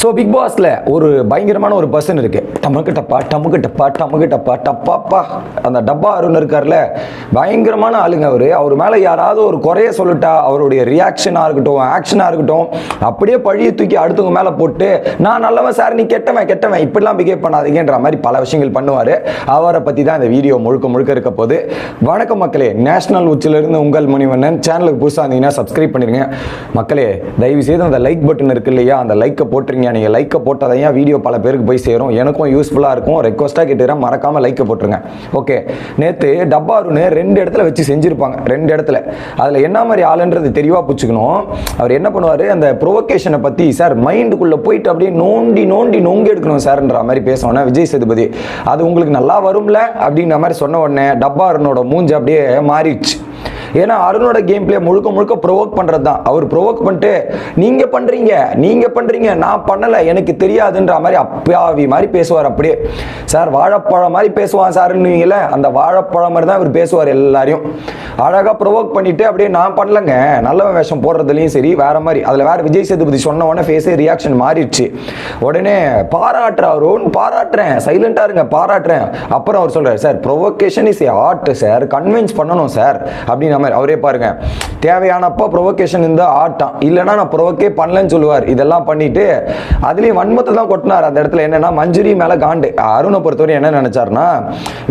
So big பாஸில் ஒரு பயங்கரமான ஒரு பர்சன் இருக்குது டமுக்கு டப்பா டமுக்கு டப்பா டமுக்கு டப்பா டப்பாப்பா அந்த டப்பா அருண் இருக்கார்ல பயங்கரமான ஆளுங்க அவர். அவர் மேலே யாராவது ஒரு குறைய சொல்லிட்டா அவருடைய ரியாக்ஷனாக இருக்கட்டும் ஆக்ஷனாக இருக்கட்டும் அப்படியே பழியை தூக்கி அடுத்தவங்க மேலே போட்டு நான் நல்லவன் சார் நீ கெட்டவன் கெட்டவன் இப்படிலாம் பிஹேவ் பண்ணாதீங்கன்ற மாதிரி பல விஷயங்கள் பண்ணுவார். அவரை பற்றி தான் இந்த வீடியோ முழுக்க முழுக்க இருக்க போது வணக்கம் மக்களே நேஷனல் உச்சிலிருந்து உங்கள் முனிவண்ணன். சேனலுக்கு புதுசாக இருந்தீங்கன்னா சப்ஸ்கிரைப் பண்ணிருங்க. மக்களே தயவு செய்து அந்த லைக் பட்டன் இருக்கு இல்லையா? அந்த லைக்கை போட்டுருங்க. நீங்கள் லைக்கை போட்டதையும் வீடியோ பல பேருக்கு போய் சேரும். எனக்கும் யூஸ்ஃபுல்லாக இருக்கும். ரெக்வஸ்ட்டாக கேட்டுறேன் மறக்காமல் லைக்கை போட்டுருங்க. ஓகே நேற்று டப்பா அருண் ரெண்டு இடத்துல வச்சு செஞ்சுருப்பாங்க. ரெண்டு இடத்துல. அதில் என்ன மாதிரி ஆளுன்றது தெளிவாக பிடிச்சிக்கணும். அவர் என்ன பண்ணுவார்? அந்த ப்ரொவொகேஷனை பற்றி சார் மைண்டுக்குள்ளே போயிட்டு அப்படியே நோண்டி நோண்டி நொங்கி எடுக்கணும் சார்ன்ற மாதிரி பேசணும்னா விஜய் சேதுபதி. அது உங்களுக்கு நல்லா வரும்ல? அப்படின்ற மாதிரி சொன்ன உடனே டப்பா அருணோட மூஞ்சி அப்படியே மாறிடுச்சு. ஏன்னா அருணோட கேம் பிளே முழுக்க முழுக்க ப்ரொவோக் பண்ணுறது தான் அவர் ப்ரொவோக் பண்ணிட்டு நீங்கள் பண்ணுறீங்க நீங்கள் பண்ணுறீங்க நான் பண்ணலை எனக்கு தெரியாதுன்ற மாதிரி அப்பாவி மாதிரி பேசுவார் அப்படியே. சார் வாழைப்பழம் மாதிரி பேசுவான் சார்ன்னுவீங்கள அந்த வாழைப்பழம் மாதிரி தான் இவர் பேசுவார் எல்லாரையும். அழகாக ப்ரொவோக் பண்ணிவிட்டு அப்படியே நான் பண்ணலங்க நல்லவன் வேஷம் போடுறதுலையும் சரி வேற மாதிரி. அதில் வேற விஜய் சேதுபதி சொன்ன உடனே ஃபேஸே ரியாக்ஷன் மாறிடுச்சு. உடனே பாராட்டுற அருண் பாராட்டுறேன் சைலண்டாக இருங்க பாராட்டுறேன். அப்புறம் அவர் சொல்கிறார் sir provocation is a art sir. Convince பண்ணணும் சார். அப்படின்னு மாதிரி. அவரே பாருங்க. தேவையானப்போ ப்ரொவோகேஷன் இருந்தால் ஆட்டம். இல்லைன்னா நான் ப்ரொவோக்கே பண்ணலன்னு சொல்லுவார். இதெல்லாம் பண்ணிட்டு அதுலேயும் வன்மத்தை தான் கொட்டினார் அந்த இடத்துல. என்னன்னா மஞ்சுரி மேலே காண்டு. அருணை பொறுத்தவரை என்ன நினைச்சாருன்னா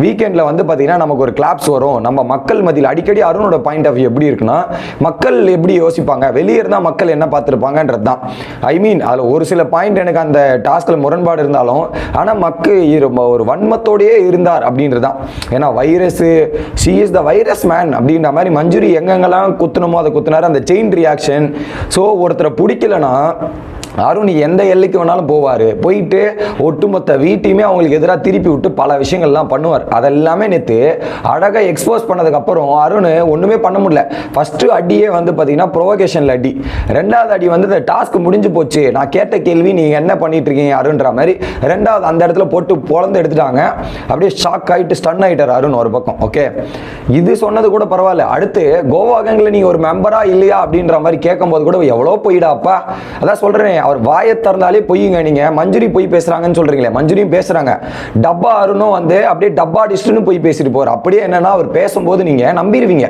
வீக்கெண்டில் வந்து பார்த்தீங்கன்னா நமக்கு ஒரு கிளாப்ஸ் வரும். நம்ம மக்கள் மதியில் அடிக்கடி அருணோட பாயிண்ட் ஆஃப் வியூ எப்படி இருக்குன்னா மக்கள் எப்படி யோசிப்பாங்க? வெளியே இருந்தால் மக்கள் என்ன பார்த்துருப்பாங்கன்றது தான் ஐ மீன் அதில் ஒரு சில பாயிண்ட் எனக்கு அந்த டாஸ்கில் முரண்பாடு இருந்தாலும் ஆனால் மக்கள் ஒரு வன்மத்தோடையே இருந்தார் அப்படின்றது தான் ஏன்னா virus she is the virus man அப்படின்ற மாதிரி மஞ்சுரி எங்கெங்கெல்லாம் குத்தணுமோ அதை குத்துனாரு. அந்த செயின் ரியாக்ஷன் ஸோ ஒருத்தரை பிடிக்கலன்னா அருண் எந்த எல்லைக்கு வேணாலும் போவார். போயிட்டு ஒட்டுமொத்த வீட்டையுமே அவங்களுக்கு எதிராக திருப்பி விட்டு பல விஷயங்கள்லாம் பண்ணுவார். அதெல்லாமே நேற்று அழகாக எக்ஸ்போஸ் பண்ணதுக்கப்புறம் அருண் ஒன்றுமே பண்ண முடியல. ஃபஸ்ட்டு அடியே வந்து பார்த்தீங்கன்னா ப்ரொவோகேஷனில் அடி. ரெண்டாவது அடி வந்து இந்த டாஸ்க் முடிஞ்சு போச்சு. நான் கேட்ட கேள்வி நீங்கள் என்ன பண்ணிட்டு இருக்கீங்க அருண்ன்ற மாதிரி. ரெண்டாவது அந்த இடத்துல போட்டு பொழந்து எடுத்துட்டாங்க. அப்படியே ஷாக் ஆகிட்டு ஸ்டன் ஆகிட்டார் அருண் ஒரு பக்கம் ஓகே இது சொன்னது கூட பரவாயில்ல. அடுத்து கோவா கேங்கில் நீங்கள் ஒரு மெம்பரா இல்லையா அப்படின்ற மாதிரி கேட்கும்போது கூட எவ்வளோ போயிடாப்பா? அதான் சொல்கிறேன் அவர் வாயை திறந்தாலே பொய்யுங்க நீங்கள் மஞ்சுரி பொய் பேசுகிறாங்கன்னு சொல்கிறீங்களே மஞ்சுரியும் பேசுகிறாங்க டப்பா அருணும் வந்து அப்படியே டப்பா டிஸ்ட்னு போய் பேசிட்டு போகிறார் அப்படியே என்னன்னா அவர் பேசும்போது நீங்கள் நம்பிடுவீங்க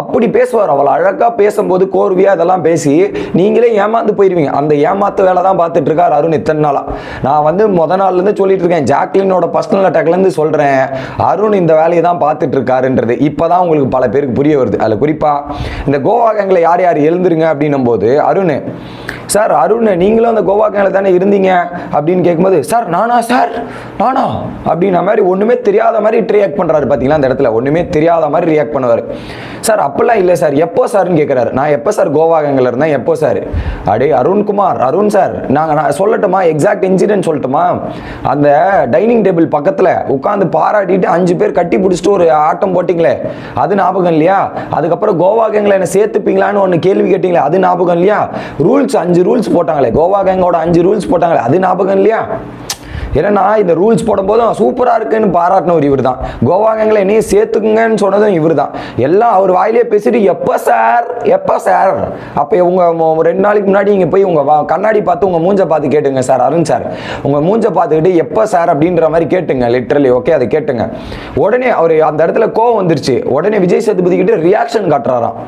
அப்படி பேசுவார். அவள் அழகாக பேசும்போது கோர்வையாக அதெல்லாம் பேசி நீங்களே ஏமாந்து போயிடுவீங்க அந்த ஏமாத்து வேலை தான் பார்த்துட்டு இருக்கார் அருண் இத்தனை நாளா. நான் வந்து முத நாள்லேருந்து சொல்லிட்டு இருக்கேன். ஜாக்லினோட பர்சனல் அட்டாக்லேருந்து சொல்கிறேன் அருண் இந்த வேலையை தான் பார்த்துட்டு இருக்காருன்றது இப்போ தான் உங்களுக்கு பல பேருக்கு புரிய வருது. அதில் குறிப்பாக இந்த கோவா கேங்கில் யார் யார் எழுந்துருங்க அப்படின்னும் போது அருண். சார் அருண் நீங்களும் அந்த கோவா கேங்கில் தானே இருந்தீங்க? அப்படின்னு கேட்கும்போது சார் நானா சார்? நானா? அப்படின்ன மாதிரி ஒன்றுமே தெரியாத மாதிரி ரியாக்ட் பண்ணுறாரு பார்த்தீங்களா அந்த இடத்துல. ஒன்றுமே தெரியாத மாதிரி ரியாக்ட் பண்ணுவார். சார் அப்போல்லாம் இல்லை சார். எப்போ சார்னு கேட்குறாரு நான் எப்போ சார் கோவா கேங்கில் இருந்தேன்? எப்போ சார்? அடே அருண்குமார் அருண் சார். நாங்கள் நான் சொல்லட்டுமா? எக்ஸாக்ட் இன்சிடென்ட் சொல்லட்டுமா? அந்த டைனிங் டேபிள் பக்கத்தில் உட்காந்து பாராட்டிட்டு அஞ்சு பேர் கட்டி பிடிச்சிட்டு ஒரு ஆட்டம் போட்டிங்களே அது ஞாபகம் இல்லையா? அதுக்கப்புறம் கோவா கேங்கில் என்ன சேர்த்துப்பீங்களான்னு ஒன்று கேள்வி கேட்டிங்களே அது ஞாபகம் இல்லையா? ரூல்ஸ் அஞ்சு ரூல்ஸ் போட்டாங்களே. கோவா கேங்கோட அஞ்சு ரூல்ஸ் போட்டாங்களே அது ஞாபகம் இல்லையா? ஏன்னா இந்த ரூல்ஸ் போடும்போதும் சூப்பராக இருக்குன்னு பாராட்டினவர் இவர் தான் கோவா கேங்கில் என்னையும் சேர்த்துக்குங்கன்னு சொன்னதும் இவர் தான் எல்லாம் அவர் வாயிலே பேசிட்டு எப்போ சார்? எப்போ சார்? அப்போ உங்கள் ரெண்டு நாளைக்கு முன்னாடி இங்கே போய் உங்கள் கண்ணாடி பார்த்து உங்கள் மூஞ்சை பார்த்து கேட்டுங்க சார் அருண் சார். உங்கள் மூஞ்சை பார்த்துக்கிட்டு எப்போ சார்? அப்படின்ற மாதிரி கேட்டுங்க லிட்ரலி ஓகே அதை கேட்டுங்க. உடனே அவர் அந்த இடத்துல கோவம் வந்துருச்சு. உடனே விஜய் சேதுபதி கிட்ட ரியாக்ஷன் காட்டுறாராம்.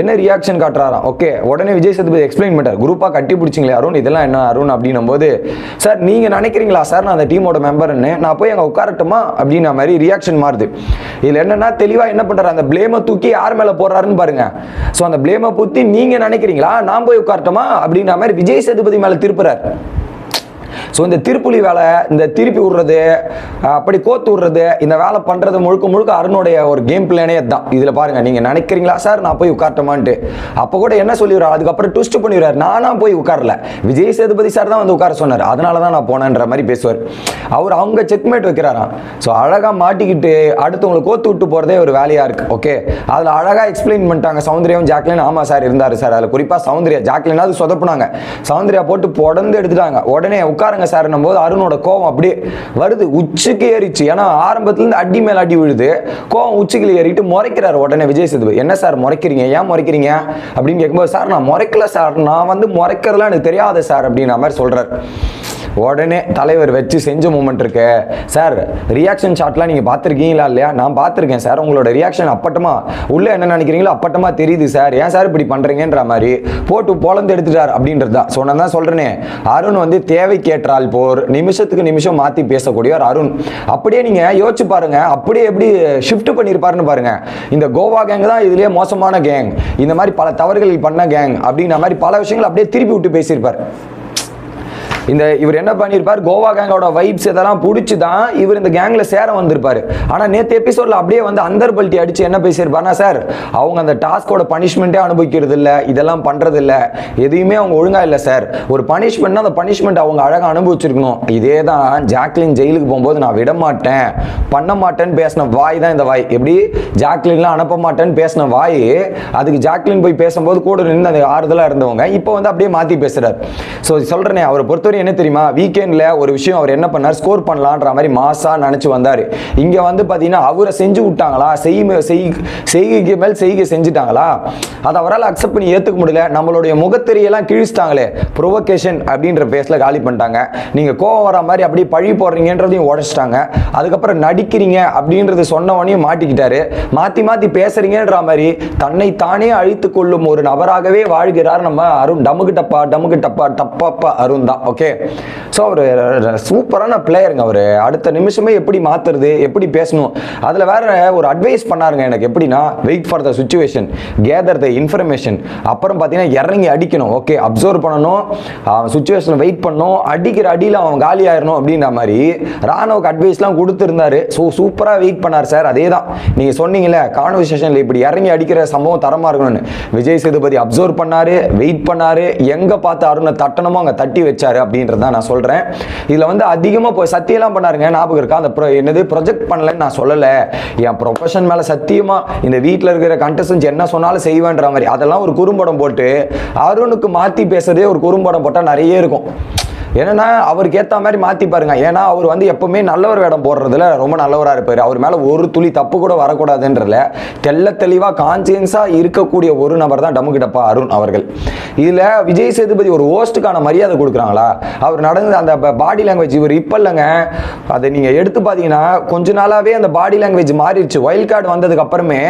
என்ன ரியாக்ஷன் காட்டுறாராம்? ஓகே உடனே விஜய் சேதுபதி எக்ஸ்பிளைன் பண்ணிட்டார். குரூப்பாக கட்டி பிடிச்சிங்களே அருண் இதெல்லாம் என்ன அருண் அப்படின்னும் போது சார் நீங்கள் நினைக்கிறீங்களா சார் நான் அந்த டீமோட மெம்பர்னு நான் போய் அங்கே உட்காரட்டுமா? அப்படின்ன மாதிரி ரியாக்ஷன் மாறுது. இதில் என்னன்னா தெளிவாக என்ன பண்ணுறாரு அந்த பிளேமை தூக்கி யார் மேலே போடுறாருன்னு பாருங்க. ஸோ அந்த பிளேமை பற்றி நீங்கள் நினைக்கிறீங்களா நான் போய் உட்காரட்டுமா? அப்படின்ன மாதிரி விஜய் சேதுபதி மேலே திருப்புறாரு. ஸோ இந்த திருப்புலி வேலை இந்த திருப்பி விடுறது அப்படி கோத்து விடுறது இந்த வேலை பண்ணுறது முழுக்க முழுக்க அருணுடைய ஒரு கேம் பிளானே தான் இதில் பாருங்கள் நீங்கள் நினைக்கிறீங்களா? சார் நான் போய் உட்காரட்டமான்ட்டு. அப்போ கூட என்ன சொல்லிடுறாரு? அதுக்கப்புறம் ட்விஸ்ட் பண்ணிடுறாரு. நானா போய் உட்காரல. விஜய் சேதுபதி சார் தான் வந்து உட்கார சொன்னார். அதனால தான் நான் போனேன்ற மாதிரி பேசுவார். அவர் அவங்க செக்மேட் வைக்கிறாராம். ஸோ அழகாக மாட்டிக்கிட்டு அடுத்தவங்களை கோத்து விட்டு போகிறதே ஒரு வேலையாக இருக்குது ஓகே அதில் அழகாக எக்ஸ்பிளைன் பண்ணிட்டாங்க. சௌந்தர்யாவும் ஜாக்லின் ஆமாம் சார் இருந்தார் சார். அதில் குறிப்பாக சௌந்தர்யா ஜாக்லினாவது சொதப்புனாங்க. சௌந்தர்யா போட்டு புடந்து எடுத்துட்டாங்க உடனே உட்கார உட்காருங்க சார்னும் போது அருணோட கோவம் அப்படியே வருது. உச்சிக்கு ஏறிச்சு. ஏன்னா ஆரம்பத்துலேருந்து அடி மேல அடி விழுது. கோவம் உச்சிக்கு ஏறிட்டு முறைக்கிறாரு உடனே விஜய் சேதுபதி. என்ன சார் முறைக்கிறீங்க? ஏன் முறைக்கிறீங்க? அப்படின்னு கேட்கும்போது சார் நான் முறைக்கல சார். நான் வந்து முறைக்கிறதுலாம் எனக்கு தெரியாத சார் அப்படின்ற மாதிரி சொல்றாரு. உடனே தலைவர் வச்சு செஞ்ச மூமெண்ட் இருக்கு. சார் ரியாக்ஷன் ஷாட்லாம் நீங்கள் பார்த்துருக்கீங்களா இல்லையா? நான் பார்த்துருக்கேன் சார் உங்களோட ரியாக்ஷன் அப்பட்டமா உள்ளே என்ன நினைக்கிறீங்களோ அப்பட்டமா தெரியுது சார் ஏன் சார் இப்படி பண்ணுறீங்கன்ற மாதிரி போட்டு பொழந்து எடுத்துட்டார் அப்படின்றது? தான் ஸோ நான் தான் சொல்கிறேனே அருண் வந்து தேவைக்கேற்றால் போர் நிமிஷத்துக்கு நிமிஷம் மாற்றி பேசக்கூடியவர் அருண். அப்படியே நீங்கள் யோசிச்சு பாருங்க. அப்படியே எப்படி ஷிஃப்ட் பண்ணியிருப்பாருன்னு பாருங்க. இந்த கோவா கேங் தான் இதுலேயே மோசமான கேங் இந்த மாதிரி பல தவறுகள் பண்ண கேங் அப்படின்ற மாதிரி பல விஷயங்கள் அப்படியே திருப்பி விட்டு பேசியிருப்பார். இந்த இவர் என்ன பண்ணியிருப்பார் கோவா கேங்கோட வைப்ஸ் இதெல்லாம் பிடிச்சி தான் இவர் இந்த கேங்கில் சேர வந்திருப்பார். ஆனால் நேற்று எபிசோடில் அப்படியே வந்து அந்தர் பல்ட்டி அடித்து என்ன பேசியிருப்பார்னா சார் அவங்க அந்த டாஸ்கோட பனிஷ்மெண்ட்டே அனுபவிக்கிறது இல்லை இதெல்லாம் பண்ணுறது இல்லை எதையுமே அவங்க ஒழுங்காக இல்லை சார். ஒரு பனிஷ்மெண்ட்னா அந்த பனிஷ்மெண்ட் அவங்க அழகாக அனுபவிச்சிருக்கணும். இதே தான் ஜாக்லின் ஜெயிலுக்கு போகும்போது நான் விட மாட்டேன். பண்ண மாட்டேன்னு பேசின வாய் தான் இந்த வாய். எப்படி? ஜாக்லின்லாம் அனுப்ப மாட்டேன்னு பேசின வாய் அதுக்கு ஜாக்லின் போய் பேசும்போது கூட நின்று அந்த ஆறுதலாக இருந்தவங்க இப்போ வந்து அப்படியே மாற்றி பேசுகிறார் ஸோ சொல்கிறேனே அவரை பொறுத்தவரை என்ன தெரியுமா? வீக்கெண்டில் ஒரு விஷயம் அவர் என்ன பண்ணார்? ஸ்கோர் பண்ணலான்ற மாதிரி மாசாக நினச்சி வந்தார். இங்கே வந்து பார்த்தீங்கன்னா அவரை செஞ்சு விட்டாங்களா? செய் செய்கைக்கு மேல் செய்கை செஞ்சுட்டாங்களா? அதை அவரால் அக்செப்ட் பண்ணி ஏற்றுக்க முடியல. நம்மளுடைய முகத்தெரியெல்லாம் கிழிச்சிட்டாங்களே. ப்ரொவகேஷன் அப்படின்ற பேஸில் காலி பண்ணிட்டாங்க. நீங்கள் கோவம் வர மாதிரி அப்படியே பழி போடுறீங்கன்றதையும் உடச்சிட்டாங்க. அதுக்கப்புறம் நடிக்கிறீங்க அப்படின்றது சொன்னவனையும் மாட்டிக்கிட்டாரு. மாற்றி மாற்றி பேசுறீங்கன்ற மாதிரி தன்னை தானே அழித்து கொள்ளும் ஒரு நபராகவே வாழ்கிறார் நம்ம அருண். டமுக்கு டப்பா டமுக்கு டப்பா டப்பாப்பா அருண் தான். ஓகே ஸோ அவர் சூப்பரான பிளேயருங்க அவர். அடுத்த நிமிஷமே எப்படி மாற்றுறது எப்படி பேசணும் அதில் வேற ஒரு அட்வைஸ் பண்ணாருங்க எனக்கு எப்படின்னா wait for the situation gather the information அப்புறம் பார்த்தீங்கன்னா இறங்கி அடிக்கணும். ஓகே அப்சர்வ் பண்ணணும். அவன் சுச்சுவேஷனை வெயிட் பண்ணணும். அடிக்கிற அடியில் அவன் காலி ஆயிடணும் அப்படின்ற மாதிரி ராணுவுக்கு அட்வைஸ்லாம் கொடுத்துருந்தாரு. ஸோ சூப்பராக வெயிட் பண்ணார் சார் அதே தான் நீங்கள் சொன்னீங்களே கான்வர்சேஷனில் இப்படி இறங்கி அடிக்கிற சம்பவம் தரமாக இருக்கணும்னு. விஜய் சேதுபதி அப்சர்வ் பண்ணார் வெயிட் பண்ணார். எங்கே பார்த்து அருணை தட்டணுமோ அங்கே தட்டி வச்சாரு அப்படின்றத நான் சொல்கிறேன் இதில் வந்து அதிகமாக போய் சத்தியெல்லாம் பண்ணாருங்க. ஞாபகம் இருக்கா? அந்த pro- என்னது? ப்ரொஜெக்ட் பண்ணலன்னு நான் சொல்லலை. என் ப்ரொஃபஷன் மேலே சத்தியமாக இந்த வீட்டில் இருக்கிற கண்டஸ்டன்ஸ் என்ன சொன்னாலும் செய்வேன்ற மாதிரி. அதெல்லாம் ஒரு குறும்படம் போட்டு அருணுக்கு மாற்றி பேசுறதே ஒரு குறும்படம் போட்டால் நிறைய இருக்கும். என்னன்னா அவருக்கு ஏற்ற மாதிரி மாற்றி பாருங்க. ஏன்னா அவர் வந்து எப்பவுமே நல்லவர் வேடம் போடுறதுல ரொம்ப நல்லவராக இருப்பார். அவர் மேலே ஒரு துளி தப்பு கூட வரக்கூடாதுன்றல தெல்ல தெளிவாக கான்சியன்ஸாக இருக்கக்கூடிய ஒரு நபர் தான் டமுகிடப்பா அருண் அவர்கள். இதில் விஜய் சேதுபதி ஒரு ஹோஸ்ட்டுக்கான மரியாதை கொடுக்குறாங்களா? அவர் நடந்த அந்த பாடி லாங்குவேஜ் இவர் இப்போ இல்லைங்க. அதை நீங்கள் எடுத்து பார்த்தீங்கன்னா கொஞ்ச நாளாகவே அந்த பாடி லாங்குவேஜ் மாறிடுச்சு. வைல்ட் கார்டு வந்ததுக்கு அப்புறமே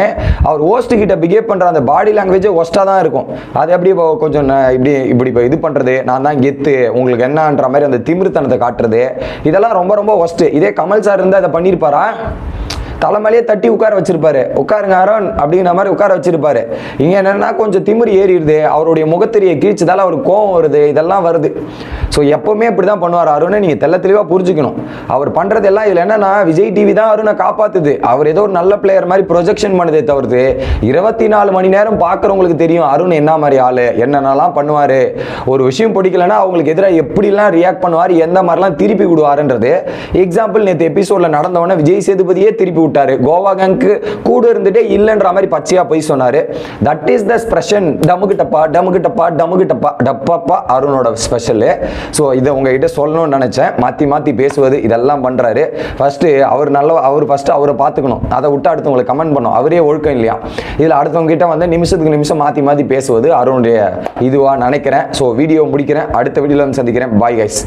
அவர் ஹோஸ்ட்டு கிட்ட பிஹேவ் பண்ணுற அந்த பாடி லாங்குவேஜே ஒஸ்ட்டாக தான் இருக்கும். அது எப்படி இப்போ கொஞ்சம் இப்படி இப்படி இப்போ இது பண்ணுறது நான் தான் கெத்து. உங்களுக்கு பண்ணுற மாதிரி அந்த திமிருத்தனத்தை காட்டுறது. இதெல்லாம் ரொம்ப ரொம்ப ஒஸ்ட்டு இதே கமல் சார் இருந்தால் அதை பண்ணியிருப்பாரா தலைமையிலே தட்டி உட்கார வச்சிருப்பாரு. உட்காருங்க அரோன் அப்படிங்கிற மாதிரி உட்கார வச்சிருப்பாரு. இங்க என்னன்னா கொஞ்சம் திமிரு ஏறிடுது. அவருடைய முகத்திரியை கீழ்ச்சதால அவருக்கு கோவம் வருது. இதெல்லாம் வருது. ஸோ எப்போவுமே இப்படி தான் பண்ணுவார் அருணை நீங்கள் தெள்ள தெளிவாக புரிஞ்சுக்கணும். அவர் பண்ணுறதெல்லாம் இதில் என்னன்னா விஜய் டிவி தான் அருணை காப்பாற்றுது அவர் ஏதோ ஒரு நல்ல பிளேயர் மாதிரி ப்ரொஜெக்ஷன் பண்ணதே தவிர்த்து இருபத்தி நாலு மணி நேரம் பார்க்குறவங்களுக்கு தெரியும் அருண் என்ன மாதிரி ஆள் என்னென்னலாம் பண்ணுவார். ஒரு விஷயம் பிடிக்கலன்னா அவங்களுக்கு எதிராக எப்படிலாம் ரியாக்ட் பண்ணுவார் எந்த மாதிரிலாம் திருப்பி விடுவாருன்றது. எக்ஸாம்பிள் நேற்று எபிசோட்ல நடந்தவொடனே விஜய் சேதுபதியே திருப்பி விட்டார். கோவா கேங்க்கு கூட இருந்துட்டே இல்லைன்ற மாதிரி பச்சையாக போய் சொன்னார். தட் இஸ் த ஸ்பெஷன் டமுக்கு டப்பா டமுக்கு டப்பா டமுக்கு டப்பா அருணோட ஸ்பெஷலு ஸோ இதை உங்ககிட்ட சொல்லணும்னு நினச்சேன். மாற்றி மாற்றி பேசுவது இதெல்லாம் பண்ணுறாரு ஃபஸ்ட்டு அவர் நல்ல அவர் ஃபஸ்ட்டு அவரை பார்த்துக்கணும். அதை விட்டு அடுத்தவங்களை கமெண்ட் பண்ணும். அவரே ஒழுக்கம் இல்லையா? இதில் அடுத்தவங்க கிட்ட வந்து நிமிஷத்துக்கு நிமிஷம் மாற்றி மாற்றி பேசுவது அருணுடைய இதுவாக நினைக்கிறேன். ஸோ வீடியோ முடிக்கிறேன். அடுத்த வீடியோவில் வந்து சந்திக்கிறேன். Bye guys